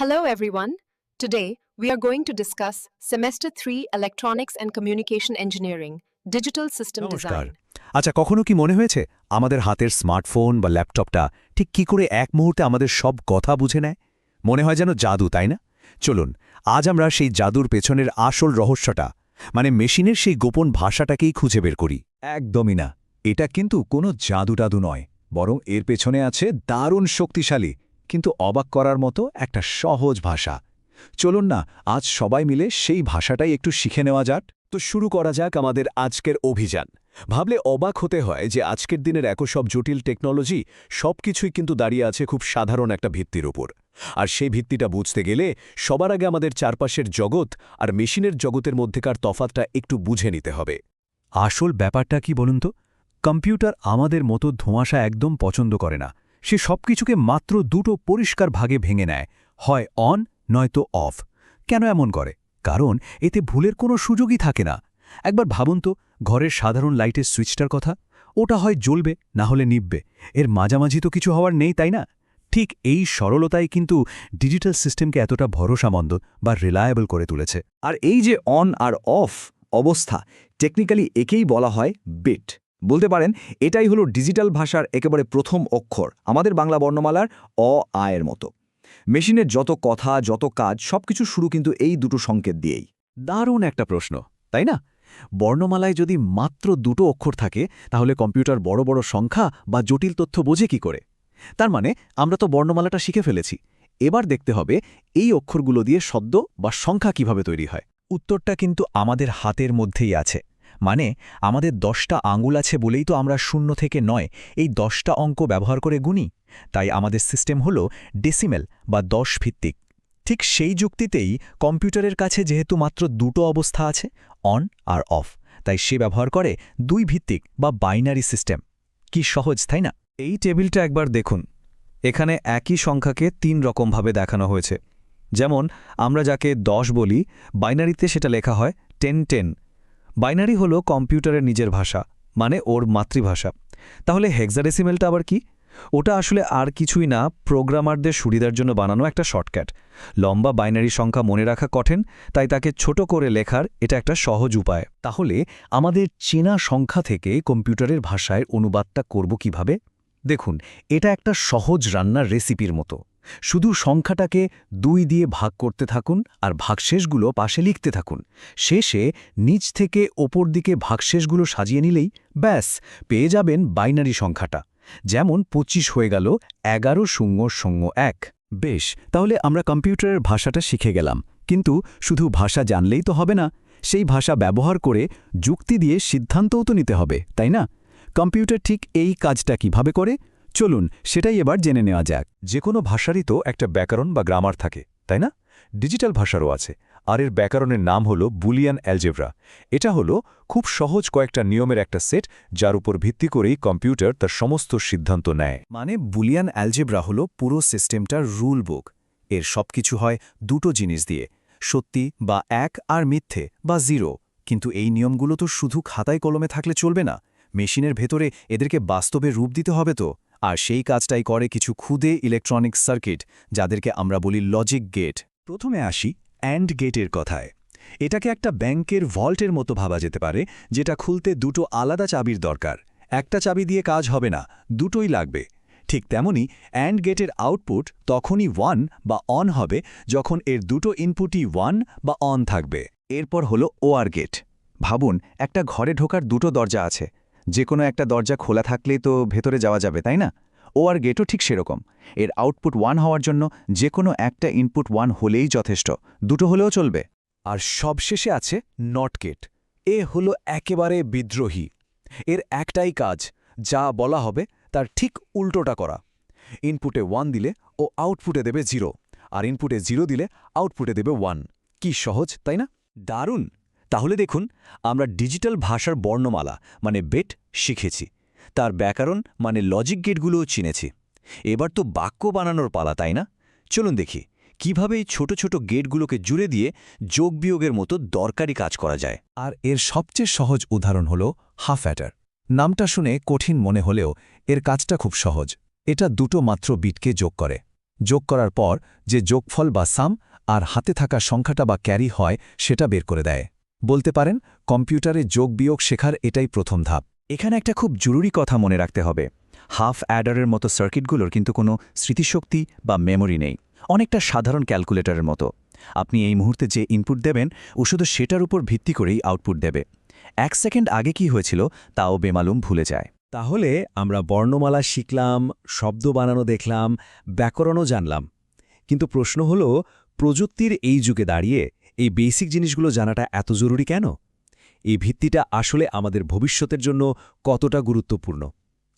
Hello, everyone. Today, we are going to discuss Semester 3 Electronics and Communication Engineering, Digital System নমস্কার। Design. আচ্ছা কখনো কি মনে হয়েছে আমাদের হাতের স্মার্টফোন বা ল্যাপটপটা ঠিক কি করে এক মুহূর্তে আমাদের সব কথা বুঝে নেয়? মনে হয় যেন জাদু তাই না? চলুন আজ আমরা সেই জাদুর পেছনের আসল রহস্যটা মানে মেশিনের সেই গোপন ভাষাটাকেই খুঁজে বের করি। একদমই না। এটা কিন্তু কোনো জাদু টাদু নয় বরং এর পেছনে আছে দারুণ শক্তিশালী কিন্তু অবাক করার মতো একটা সহজ ভাষা। চলুন না, আজ সবাই মিলে সেই ভাষাটাই একটু শিখে নেওয়া যাক। তো শুরু করা যাক আমাদের আজকের অভিযান। ভাবলে অবাক হতে হয় যে আজকের দিনের এত সব জটিল টেকনোলজি সবকিছুই কিন্তু দাঁড়িয়ে আছে খুব সাধারণ একটা ভিত্তির উপর। আর সেই ভিত্তিটা বুঝতে গেলে সবার আগে আমাদের চারপাশের জগৎ আর মেশিনের জগতের মধ্যেকার তফাতটা একটু বুঝে নিতে হবে। আসল ব্যাপারটা কি বলুন তো? কম্পিউটার আমাদের মতো ধোঁয়াশা একদম পছন্দ করে না। সে সবকিছুকে মাত্র দুটো পরিষ্কার ভাগে ভেঙে নেয়, হয় অন, নয়তো অফ। কেন এমন করে? কারণ এতে ভুলের কোনো সুযোগই থাকে না। একবার ভাবুন তো, ঘরের সাধারণ লাইটের সুইচটার কথা? ওটা হয় জ্বলবে, না হলে নিববে এর মাঝামাঝি তো কিছু হওয়ার নেই, তাই না? ঠিক এই সরলতাই কিন্তু ডিজিটাল সিস্টেমকে এতটা ভরসামন্দ বা রিলায়েবল করে তুলেছে। আর এই যে অন আর অফ অবস্থা, টেকনিক্যালি একেই বলা হয় বিট। বলতে পারেন, এটাই হলো ডিজিটাল ভাষার একেবারে প্রথম অক্ষর, আমাদের বাংলা বর্ণমালার অ আয়ের মতো। মেশিনের যত কথা, যত কাজ, সবকিছু শুরু কিন্তু এই দুটো সংকেত দিয়েই। দারুণ একটা প্রশ্ন, তাই না? বর্ণমালায় যদি মাত্র দুটো অক্ষর থাকে, তাহলে কম্পিউটার বড় বড় সংখ্যা বা জটিল তথ্য বোঝে কি করে? তার মানে আমরা তো বর্ণমালাটা শিখে ফেলেছি। এবার দেখতে হবে, এই অক্ষরগুলো দিয়ে শব্দ বা সংখ্যা কীভাবে তৈরি হয়। উত্তরটা কিন্তু আমাদের হাতের মধ্যেই আছে। মানে আমাদের দশটা আঙুল আছে বলেই তো আমরা শূন্য থেকে নয় এই দশটা অঙ্ক ব্যবহার করে গুনি। তাই আমাদের সিস্টেম হল ডেসিমেল বা দশ ভিত্তিক। ঠিক সেই যুক্তিতেই কম্পিউটারের কাছে যেহেতু মাত্র দুটো অবস্থা আছে, অন আর অফ, তাই সে ব্যবহার করে দুই ভিত্তিক বা বাইনারি সিস্টেম। কি সহজ, তাই না? এই টেবিলটা একবার দেখুন। এখানে একই সংখ্যাকে তিন রকমভাবে দেখানো হয়েছে। যেমন, আমরা যাকে দশ বলি, বাইনারিতে সেটা লেখা হয় টেন টেন। বাইনারি হলো কম্পিউটারের নিজের ভাষা মানে ওর মাতৃভাষা। তাহলে হেক্সাডেসিমেলটা আবার কি? ওটা আসলে আর কিছুই না প্রোগ্রামারদের সুবিধার জন্য বানানো একটা শর্টকাট লম্বা বাইনারি সংখ্যা মনে রাখা কঠিন, তাই তাকে ছোট করে লেখার এটা একটা সহজ উপায়। তাহলে আমাদের চেনা সংখ্যা থেকে কম্পিউটারের ভাষায় অনুবাদটা করব কীভাবে? দেখুন, এটা একটা সহজ রান্নার রেসিপির মতো। শুধু সংখ্যাটাকে দুই দিয়ে ভাগ করতে থাকুন আর ভাগশেষগুলো পাশে লিখতে থাকুন। শেষে নিচ থেকে ওপর দিকে ভাগশেষগুলো সাজিয়ে নিলেই ব্যাস, পেয়ে যাবেন বাইনারি সংখ্যাটা। যেমন ২৫ হয়ে গেল, এগারো শূন্য শূন্য এক। বেশ, তাহলে আমরা কম্পিউটারের ভাষাটা শিখে গেলাম। কিন্তু শুধু ভাষা জানলেই তো হবে না, সেই ভাষা ব্যবহার করে যুক্তি দিয়ে সিদ্ধান্তও তো নিতে হবে, তাই না? কম্পিউটার ঠিক এই কাজটা কীভাবে করে? চলুন, সেটাই এবার জেনে নেওয়া যাক। যে কোনো ভাষারই তো একটা ব্যাকরণ বা গ্রামার থাকে, তাই না? ডিজিটাল ভাষারও আছে, আর এর ব্যাকরণের নাম হলো বুলিয়ান অ্যালজেব্রা। এটা হলো খুব সহজ কয়েকটা নিয়মের একটা সেট, যার উপর ভিত্তি করেই কম্পিউটার তার সমস্ত সিদ্ধান্ত নেয়। মানে বুলিয়ান অ্যালজেব্রা হলো পুরো সিস্টেমটার রুল বুক। এর সবকিছু হয় দুটো জিনিস দিয়ে, সত্যি বা এক আর মিথ্যে বা জিরো। কিন্তু এই নিয়মগুলো তো শুধু খাতায় কলমে থাকলে চলবে না, মেশিনের ভেতরে এদেরকে বাস্তবে রূপ দিতে হবে তো। আর সেই কাজটাই করে কিছু ক্ষুদে ইলেকট্রনিক সার্কিট যাদেরকে আমরা বলি লজিক গেট প্রথমে আসি অ্যান্ড গেটের কথায়। এটাকে একটা ব্যাংকের ভল্টের মতো ভাবা যেতে পারে, যেটা খুলতে দুটো আলাদা চাবির দরকার। একটা চাবি দিয়ে কাজ হবে না, দুটোই লাগবে। ঠিক তেমনি অ্যান্ড গেটের আউটপুট তখনই ওয়ান বা অন হবে, যখন এর দুটো ইনপুটই ওয়ান বা অন থাকবে। এরপর হলো ওআর গেট ভাবুন, একটা ঘরে ঢোকার দুটো দরজা আছে। যে কোনো একটা দরজা খোলা থাকলেই তো ভেতরে যাওয়া যাবে, তাই না? ও আর গেটও ঠিক সেরকম। এর আউটপুট ওয়ান হওয়ার জন্য যে কোনো একটা ইনপুট ওয়ান হলেই যথেষ্ট। দুটো হলেও চলবে। আর সবশেষে আছে নট গেট এ হলো একেবারে বিদ্রোহী। এর একটাই কাজ, যা বলা হবে তার ঠিক উল্টোটা করা। ইনপুটে ওয়ান দিলে ও আউটপুটে দেবে জিরো আর ইনপুটে জিরো দিলে আউটপুটে দেবে ওয়ান কি সহজ, তাই না? দারুণ! তাহলে দেখুন, আমরা ডিজিটাল ভাষার বর্ণমালা মানে বেট শিখেছি। তার ব্যাকরণ মানে লজিক গেটগুলোও চিনেছি। এবার তো বাক্য বানানোর পালা, তাই না? চলুন দেখি, কীভাবে এই ছোট ছোট গেটগুলোকে জুড়ে দিয়ে যোগ বিয়োগের মতো দরকারি কাজ করা যায়? আর এর সবচেয়ে সহজ উদাহরণ হল হাফ অ্যাটার নামটা শুনে কঠিন মনে হলেও এর কাজটা খুব সহজ। এটা দুটো মাত্র বিটকে যোগ করে। যোগ করার পর যে যোগফল বা সাম আর হাতে থাকা সংখ্যাটা বা ক্যারি হয়, সেটা বের করে দেয়। বলতে পারেন কম্পিউটারে যোগ বিয়োগ শেখার এটাই প্রথম ধাপ। এখানে একটা খুব জরুরি কথা মনে রাখতে হবে। হাফ অ্যাডারের মতো সার্কিটগুলোর কিন্তু কোনো স্মৃতিশক্তি বা মেমোরি নেই। অনেকটা সাধারণ ক্যালকুলেটরের মতো। আপনি এই মুহূর্তে যে ইনপুট দেবেন, ও শুধু সেটার উপর ভিত্তি করেই আউটপুট দেবে। এক সেকেন্ড আগে কি হয়েছিল, তাও বেমালুম ভুলে যায়। তাহলে আমরা বর্ণমালা শিখলাম, শব্দ বানানো দেখলাম, ব্যাকরণও জানলাম। কিন্তু প্রশ্ন হল, প্রযুক্তির এই যুগে দাঁড়িয়ে এই বেসিক জিনিসগুলো জানাটা এত জরুরি কেন? এই ভিত্তিটা আসলে আমাদের ভবিষ্যতের জন্য কতটা গুরুত্বপূর্ণ।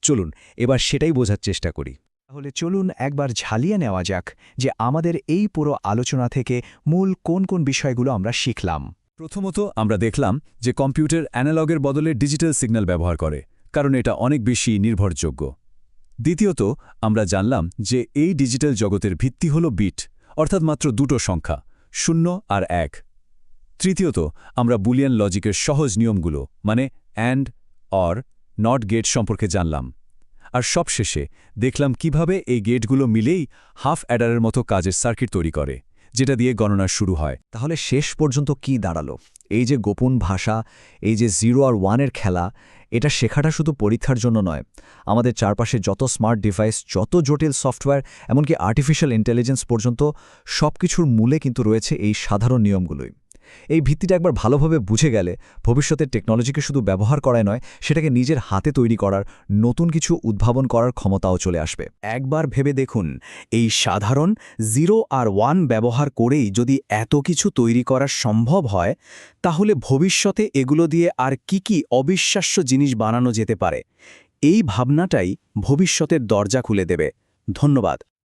চলুন, এবার সেটাই বোঝার চেষ্টা করি। তাহলে চলুন একবার ঝালিয়ে নেওয়া যাক যে আমাদের এই পুরো আলোচনা থেকে মূল কোন কোন বিষয়গুলো আমরা শিখলাম। প্রথমত আমরা দেখলাম যে কম্পিউটার অ্যানালগের বদলে ডিজিটাল সিগন্যাল ব্যবহার করে, কারণ এটা অনেক বেশি নির্ভরযোগ্য। দ্বিতীয়ত, আমরা জানলাম যে এই ডিজিটাল জগতের ভিত্তি হল বিট, অর্থাৎ মাত্র দুটো সংখ্যা, শূন্য আর এক। তৃতীয়ত, আমরা বুলিয়ান লজিকের সহজ নিয়মগুলো মানে অ্যান্ড অর নট গেট সম্পর্কে জানলাম। আর সবশেষে দেখলাম কীভাবে এই গেটগুলো মিলেই হাফ অ্যাডারের মতো কাজের সার্কিট তৈরি করে, যেটা দিয়ে গণনা শুরু হয়। তাহলে শেষ পর্যন্ত কি দাঁড়াল? এই যে গোপন ভাষা, এই যে জিরো আর ওয়ানের খেলা, এটা শেখাটা শুধু পরীক্ষার জন্য নয়। আমাদের চারপাশে যত স্মার্ট ডিভাইস যত জটিল সফটওয়্যার এমনকি আর্টিফিশিয়াল ইন্টেলিজেন্স পর্যন্ত সব কিছুর মূলে কিন্তু রয়েছে এই সাধারণ নিয়মগুলোই। এই ভিত্তিটা একবার ভালোভাবে বুঝে গেলে ভবিষ্যতের টেকনোলজিকে শুধু ব্যবহার করায় নয়, সেটাকে নিজের হাতে তৈরি করার, নতুন কিছু উদ্ভাবন করার ক্ষমতাও চলে আসবে। একবার ভেবে দেখুন, এই সাধারণ জিরো আর ওয়ান ব্যবহার করেই যদি এত কিছু তৈরি করা সম্ভব হয়, তাহলে ভবিষ্যতে এগুলো দিয়ে আর কি কি অবিশ্বাস্য জিনিস বানানো যেতে পারে, এই ভাবনাটাই ভবিষ্যতের দরজা খুলে দেবে। ধন্যবাদ।